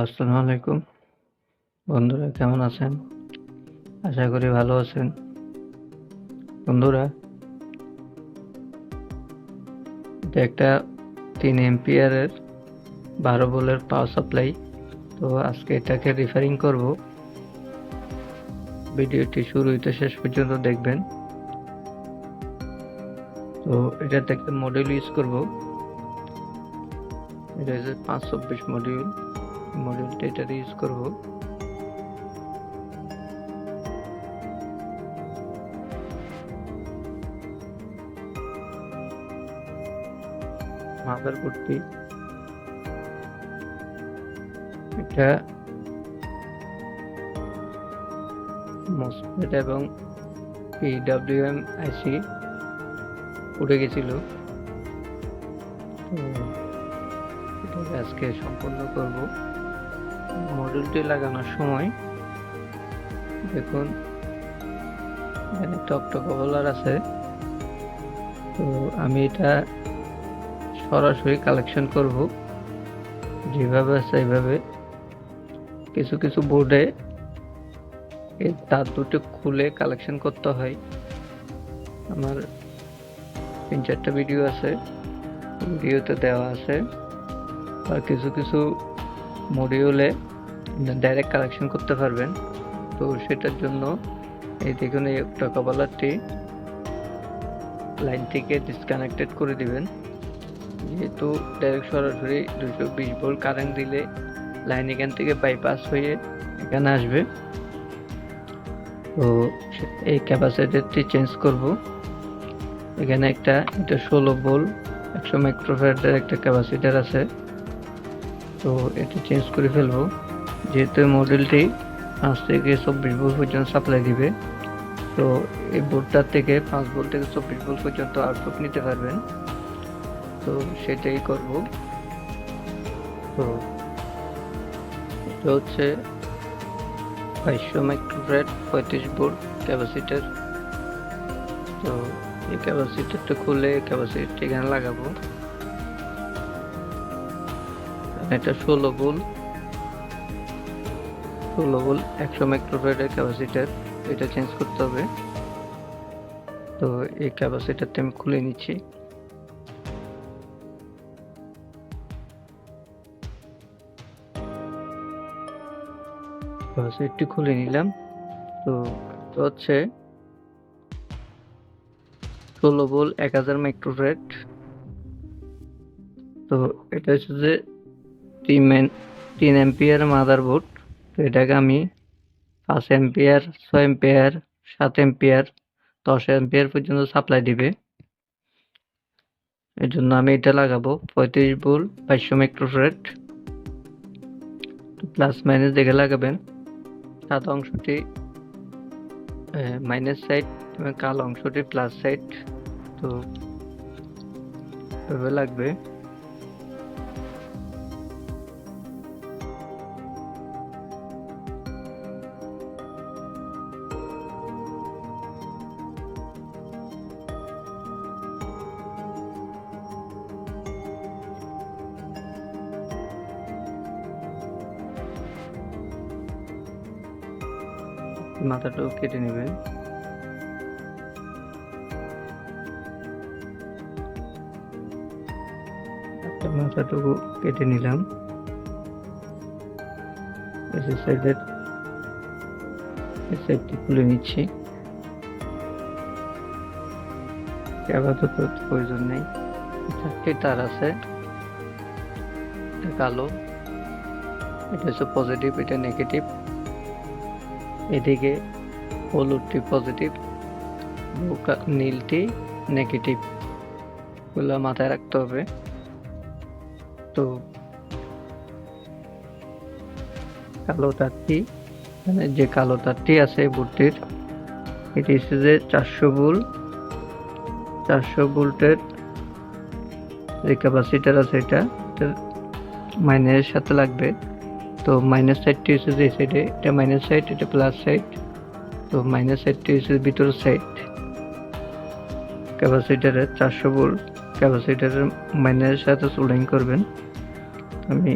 আসসালামু আলাইকুম। বন্ধুরা, কেমন আছেন? আশা করি ভালো আছেন। বন্ধুরা, এটা একটা তিন এম্পিয়ারের বারো ভোল্টের পাওয়ার সাপ্লাই তো আজকে এটাকে রিফারিং করব। ভিডিওটি শুরু হইতে শেষ পর্যন্ত দেখবেন। তো এটাতে একটা মডিউল ইউজ করব। এটা হচ্ছে পাঁচ চব্বিশ মডিউল মডিউলটা এটা ইউজ করব। মাদারবোর্ডটি এটা মসফেট এবং পিডব্লিউএম আইসি উঠে গেছিল। আজকে সম্পূর্ণ করব। মডিউলটি লাগানোর সময় দেখুন, এখানে টকটক বলার আছে। তো আমি এটা সরাসরি কালেকশন করব। যেভাবে আছে এইভাবে। কিছু কিছু বোর্ডে এই তার দুটো খুলে কালেকশন করতে হয়। আমার তিন চারটা ভিডিও আছে। ভিডিওতে দেওয়া আছে। আর কিছু কিছু মডিউলে ডাইরেক্ট কালেকশন করতে পারবেন। তো সেটার জন্য এই দেখুন এই টাকা বলারটি লাইন থেকে ডিসকানেক্টেড করে দিবেন। যেহেতু ডাইরেক্ট সরাসরি দুশো বিশ ভোল্ট কারেন্ট দিলে লাইন এখান থেকে বাইপাস হয়ে এখানে আসবে। তো এই ক্যাপাসিটারটি চেঞ্জ করব। এখানে একটা এটা ষোলো ভোল্ট একশো মাইক্রোফ্যারের একটা ক্যাপাসিটার আছে। তো এটা চেঞ্জ করে ফেলব। যেহেতু মডেলটি পাঁচ থেকে চব্বিশ ভোল্ট পর্যন্ত সাপ্লাই দিবে, তো এই বোর্ডটার থেকে পাঁচ ভোল্ট থেকে চব্বিশ ভোল্ট পর্যন্ত আউটপুট নিতে পারবেন। তো সেটাই করব। তো, এটা হচ্ছে বাইশশো মাইক্রোফ্যাট পঁয়ত্রিশ ভোল্ট ক্যাপাসিটার। তো এই ক্যাপাসিটারটা খুলে ক্যাপাসিটারটা এখানে লাগাবো। এটা ষোলো ভোল্ট ষোলো ভোল্ট একশো মাইক্রোফ্যাটের ক্যাপাসিটার। এটা চেঞ্জ করতে হবে। তো এই ক্যাপাসিটারটা আমি খুলে নিচ্ছি। ক্যাপাসিটারটি খুলে নিলাম। তো হচ্ছে ষোলো ভোল্ট এক হাজার মাইক্রোফ্যাট তো এটা হচ্ছে যে তিন তিন এম্পিয়ার মাদারবোর্ড তো এটাকে আমি পাঁচ এম্পিয়ার, ছয় এম্পিয়ার, সাত এম্পিয়ার, দশ এম্পিয়ার পর্যন্ত সাপ্লাই দিবে। এর জন্য আমি এটা লাগাবো, পঁয়ত্রিশ ভোল্ট, বাইশশো মাইক্রোফ্যাট প্লাস মাইনাস দেখে লাগাবেন সাদা অংশটি মাইনাস সাইড এবং কালো অংশটি প্লাস সাইড তো লাগবে। মাথাটাও কেটে নেবেন। মাথাটুকু কেটে নিলাম। সাইডের সাইডটি খুলে নিচ্ছি। আপাতত প্রয়োজন নেই। চারটি তার আছে। কালো। এটা হচ্ছে পজিটিভ এটা নেগেটিভ এদিকে হলুদটি পজিটিভ নীলটি নেগেটিভগুলো মাথায় রাখতে হবে। তো কালো তারটি মানে যে কালো তারটি আছে বুটটির এটি হচ্ছে যে চারশো বুল, চারশো ভোল্টের যে ক্যাপাসিটার আছে এটা মাইনাসের সাথে লাগবে। তো মাইনাস সাইডটি হচ্ছে যে সাইডে এটা মাইনাস সাইড এটা প্লাস সাইড তো মাইনাস সাইডটি হচ্ছে ভিতর সাইড ক্যাপাসিটারের চারশো ভোল্ট ক্যাপাসিটারের মাইনাসের সাথে সোল্ডিং করবেন। আমি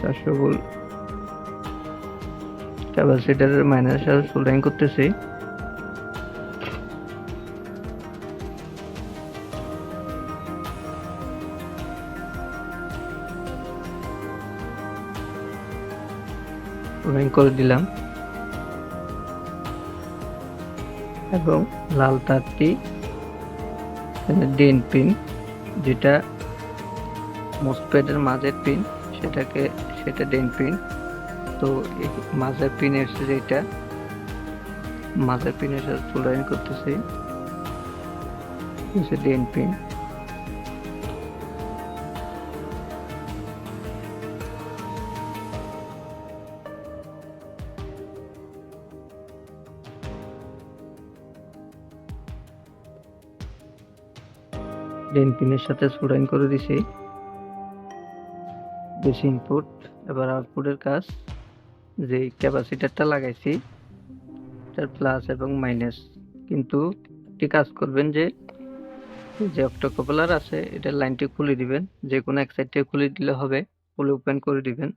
চারশো ভোল্ট ক্যাপাসিটারের মাইনাসের সাথে সোল্ডিং করতেছি। সোল্ডারিং করে দিলাম। এবং লাল তারটি ডেন পিন যেটা মোসপ্যাডের মাঝের পিন সেটাকে সেটা ডেন পিন তো মাঝের পিনের যেটা মাঝের পিনের সাথে সোল্ডারিং করতেছি। ডেন পিন ডেন পিনের সাথে সোল্ডারিং করে দিছি। বেশি ইনপুট এবার আউটপুটের কাজ, যে ক্যাপাসিটারটা লাগাইছি, তার প্লাস এবং মাইনাস কিন্তু একটি কাজ করবেন যে যে অক্টোকপলার আছে এটার লাইনটি খুলে দিবেন, যে কোনো এক সাইড থেকে খুলে দিলে হবে খুলে ওপেন করে দিবেন।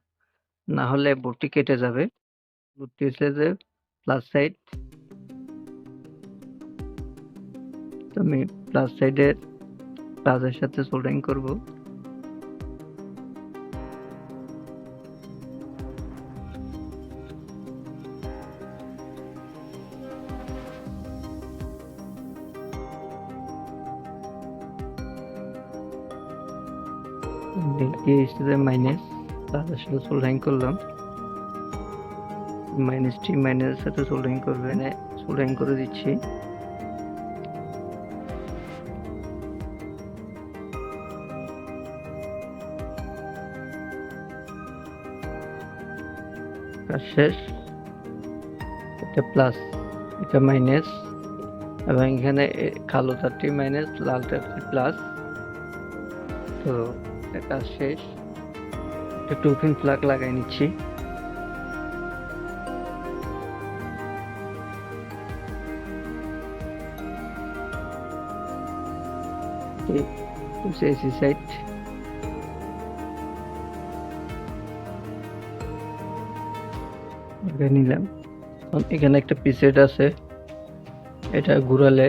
না হলে বোর্ডটি কেটে যাবে। বোর্ডটি হচ্ছে যে প্লাস সাইড আমি প্লাস সাইডের প্লাসের সাথে সোল্ডারিং করব। মাইনাস প্লাসের সাথে সোল্ডারিং করলাম। মাইনাসটি মাইনাসের সাথে সোল্ডারিং করবে না সোল্ডারিং করে দিচ্ছি। শেষ, এটা প্লাস এটা মাইনাস, এবং এখানে কালো তারটি মাইনাস, লাল তারটি প্লাস তো এটা শেষ। একটা টু পিন প্লাগ লাগাই নিচ্ছি। এসি সাইড এটা নিলাম। এখানে একটা পিসেট আছে। এটা ঘুরালে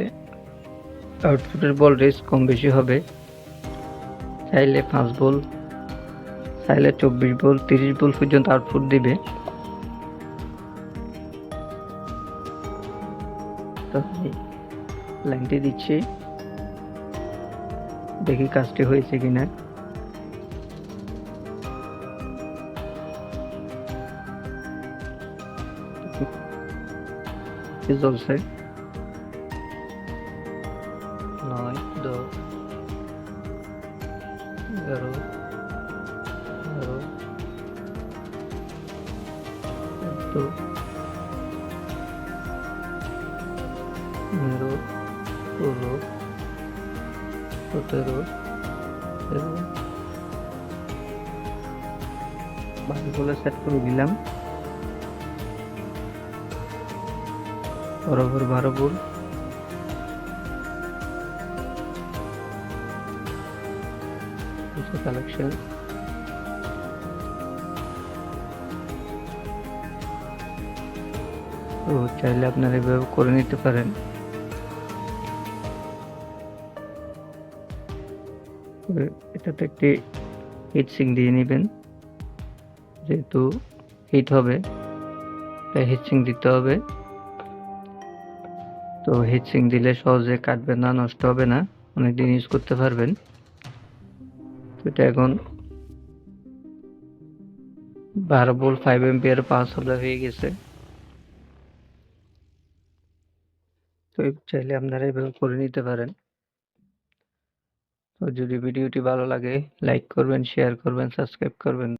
আউটপুটের বল রেস কম বেশি হবে। চাইলে পাঁচ বল, চাইলে চব্বিশ বল, তিরিশ বল পর্যন্ত আউটপুট দিবে। লাইনটি দিচ্ছি। দেখি কাজটি হয়েছে কিনা। কি চলছে? নয় দশ এগারো, বারো চোদ্দ পনেরো, ষোলো, সতেরো এবং বাকিগুলো সেট করে দিলাম। বরাবর বারো কালেকশন তো চাইলে আপনারা এভাবে করে নিতে পারেন। এটাতে একটি হিট সিং দিয়ে নেবেন। যেহেতু হিট হবে, তাই হিট সিং দিতে হবে। তো হিট সিং দিলে সহজে কাটবে না, নষ্ট হবে না। অনেকদিন ইউজ করতে পারবেন। এটা এখন বারো বোল ফাইভ এমপিয়ার পাওয়ার সাপ্লাই হয়ে গেছে। তো চাইলে আপনারা এভাবে করে নিতে পারেন। তো যদি ভিডিওটি ভালো লাগে লাইক করবেন শেয়ার করবেন সাবস্ক্রাইব করবেন।